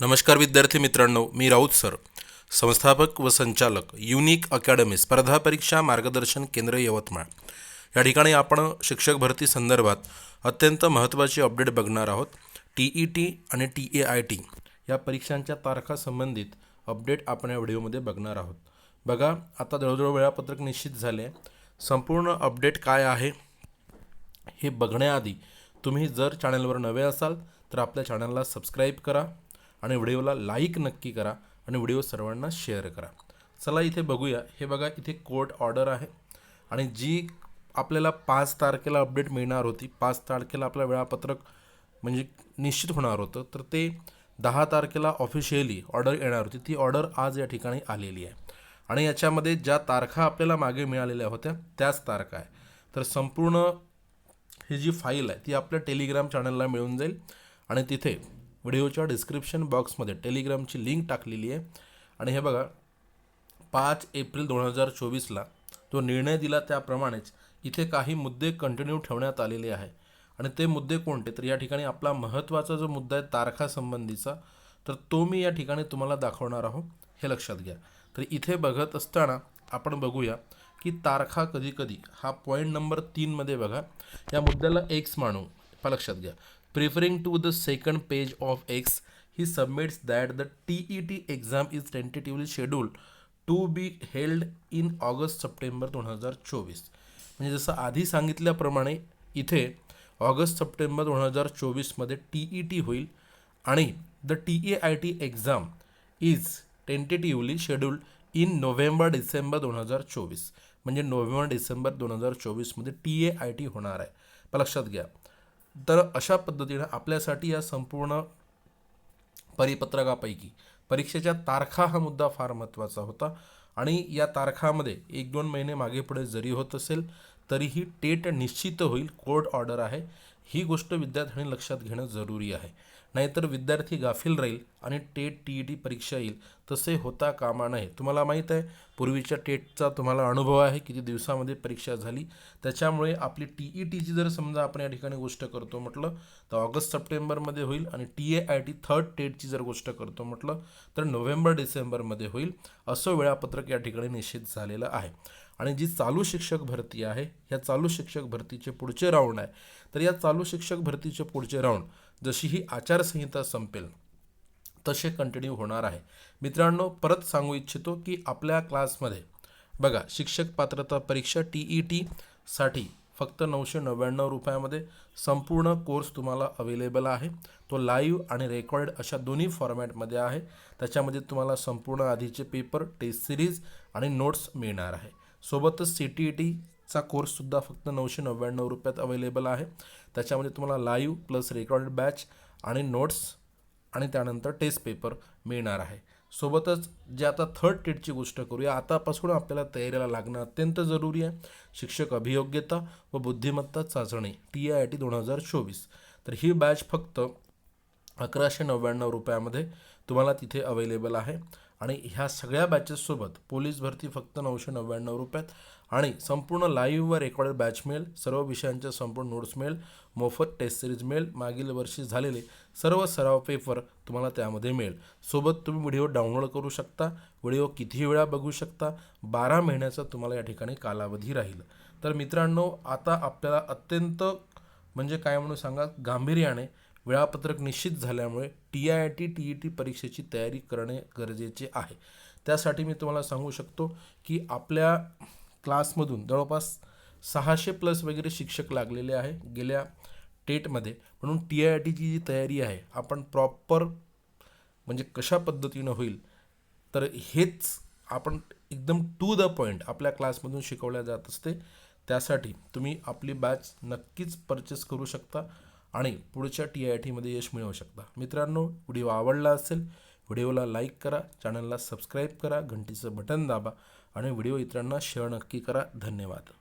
नमस्कार विद्यार्थी मित्रांनो मी राऊत सर. संस्थापक व संचालक युनिक अकॅडमी स्पर्धा परीक्षा मार्गदर्शन केंद्र यवतमाळ. या ठिकाणी आपण शिक्षक भरती संदर्भात अत्यंत महत्त्वाची अपडेट बघणार आहोत. टी ई टी आणि टी ए आय टी या परीक्षांच्या तारखा संबंधित अपडेट आपण या व्हिडिओमध्ये बघणार आहोत. बघा आता जवळजवळ वेळापत्रक निश्चित झाले संपूर्ण अपडेट काय आहे हे बघण्याआधी तुम्ही जर चॅनलवर नवे असाल तर आपल्या चॅनलला सबस्क्राईब करा. आणि व्हिडिओला लाईक नक्की करा आणि व्हिडिओ सर्वांना शेअर करा. चला इथे बघूया. हे बघा इथे कोर्ट ऑर्डर आहे. आणि जी आपल्याला पाच तारखेला अपडेट मिळणार होती पाच तारखेला आपलं वेळापत्रक म्हणजे निश्चित होणार होतं तर ते दहा तारखेला ऑफिशियली ऑर्डर येणार होती. ती ऑर्डर आज या ठिकाणी आलेली आहे. आणि याच्यामध्ये ज्या तारखा आपल्याला मागे मिळालेल्या होत्या त्याच तारखा आहे. तर संपूर्ण ही जी फाईल आहे ती आपल्या टेलिग्राम चॅनलला मिळून जाईल. आणि तिथे व्हिडिओच्या डिस्क्रिप्शन बॉक्समध्ये टेलिग्रामची लिंक टाकलेली आहे. आणि हे बघा पाच एप्रिल दोन हजार चोवीसला जो निर्णय दिला त्याप्रमाणेच इथे काही मुद्दे कंटिन्यू ठेवण्यात आलेले आहे आणि ते मुद्दे कोणते? तर या ठिकाणी आपला महत्त्वाचा जो मुद्दा आहे तारखासंबंधीचा तर तो मी या ठिकाणी तुम्हाला दाखवणार आहोत. हे लक्षात घ्या. तर इथे बघत असताना आपण बघूया की तारखा कधी कधी हा पॉईंट नंबर तीनमध्ये बघा. या मुद्द्याला एक्स मानू. लक्षात घ्या. Preferring to the second page of X he submits that the T E T exam is tentatively schedule to be held in August September दोन हजार चोवीस म्हणजे जसं आधी सांगितल्याप्रमाणे इथे ऑगस्ट सप्टेंबर दोन हजार चोवीसमध्ये टी ई टी होईल आणि the T A I T exam is tentatively scheduled in November December दोन हजार चोवीस म्हणजे नोव्हेंबर डिसेंबर दोन हजार चोवीसमध्ये टी ए आय टी होणार आहे. पण लक्षात घ्या तर अशा पद्धतीनं आपल्यासाठी या संपूर्ण परिपत्रकापैकी परीक्षेच्या तारखा हा मुद्दा फार महत्त्वाचा होता. आणि या तारखामध्ये एक दोन महिने मागे पुढे जरी होत असेल तरीही टेट निश्चित होईल. कोर्ट ऑर्डर आहे. ही गोष्ट विद्यार्थ्यांनी लक्षात घेणं जरुरी आहे. नाहीतर विद्यार्थी गाफील राहील आणि टेट टी ई टी परीक्षा येईल. तसे होता कामा नये. तुम्हाला माहीत आहे पूर्वीच्या टेटचा तुम्हाला अनुभव आहे किती दिवसामध्ये परीक्षा झाली. त्याच्यामुळे आपली टी ई टीची जर समजा आपण या ठिकाणी गोष्ट करतो म्हटलं तर ऑगस्ट सप्टेंबरमध्ये होईल आणि T A I T third टेटची जर गोष्ट करतो म्हटलं तर नोव्हेंबर डिसेंबरमध्ये होईल. असं वेळापत्रक या ठिकाणी निश्चित झालेलं आहे. आणि जी चालू शिक्षक भरती आहे ह्या चालू शिक्षक भरतीचे पुढचे राऊंड आहे. तर या चालू शिक्षक भरतीचे पुढचे राऊंड जशी ही आचारसंहिता संपेल तसे कंटिन्यू होणार आहे. मित्रांनो परत सांगू इच्छितो की आपल्या क्लासमध्ये बघा शिक्षक पात्रता परीक्षा टी ई टीसाठी फक्त नऊशे नव्याण्णव रुपयामध्ये संपूर्ण कोर्स तुम्हाला अवेलेबल आहे. तो लाईव्ह आणि रेकॉर्ड अशा दोन्ही फॉर्मॅटमध्ये आहे. त्याच्यामध्ये तुम्हाला संपूर्ण आधीचे पेपर टेस्ट सिरीज आणि नोट्स मिळणार आहे. सोबतच सी टी ई टीचा कोर्ससुद्धा फक्त नऊशे नव्याण्णव रुपयात अवेलेबल आहे. त्याच्यामध्ये तुम्हाला लाईव्ह प्लस रेकॉर्डेड बॅच आणि नोट्स आणि त्यानंतर टेस्ट पेपर मिळणार आहे. सोबतच जे आता थर्ड टेटची गोष्ट करूया आतापासून आपल्याला तयारीला लागणं अत्यंत जरुरी आहे. शिक्षक अभियोग्यता व बुद्धिमत्ता चाचणी टी आय टी दोन हजार चोवीस. तर ही बॅच फक्त अकराशे नव्याण्णव रुपयामध्ये तुम्हाला तिथे अवेलेबल आहे. आणि ह्या सगळ्या बॅचेससोबत पोलीस भरती फक्त नऊशे नव्याण्णव रुपयात. आणि संपूर्ण लाईव्ह व रेकॉर्डेड बॅच मिळेल सर्व विषयांच्या संपूर्ण नोट्स मिळेल मोफत टेस्ट सिरीज मिळेल मागील वर्षी झालेले सर्व सराव पेपर तुम्हाला त्यामध्ये मिळेल. सोबत तुम्ही व्हिडिओ डाउनलोड करू शकता व्हिडिओ कितीही वेळा बघू शकता बारा महिन्याचा तुम्हाला या ठिकाणी कालावधी राहील. तर मित्रांनो आता आपल्याला अत्यंत म्हणजे काय म्हणून सांगा गांभीर्याने वेळापत्रक निश्चित झाल्यामुळे T I I T T E T परीक्षेची तयारी करणे गरजेचे आहे. त्यासाठी मी तुम्हाला सांगू शकतो की आपल्या क्लासमधून जवळपास सहाशे प्लस वगैरे शिक्षक लागलेले आहे गेल्या टेटमध्ये. म्हणून टी आय आय टीची जी तयारी आहे आपण प्रॉपर म्हणजे कशा पद्धतीनं होईल तर हेच आपण एकदम टू द पॉईंट आपल्या क्लासमधून शिकवल्या जात असते. त्यासाठी तुम्ही आपली बॅच नक्कीच परचेस करू शकता. आणि पुढच्या टी आय टीमध्ये यश मिळवू शकता. मित्रांनो व्हिडिओ आवडला असेल व्हिडिओला लाईक करा चॅनलला सबस्क्राईब करा घंटीचं बटन दाबा आणि व्हिडिओ इतरांना शेअर नक्की करा. धन्यवाद.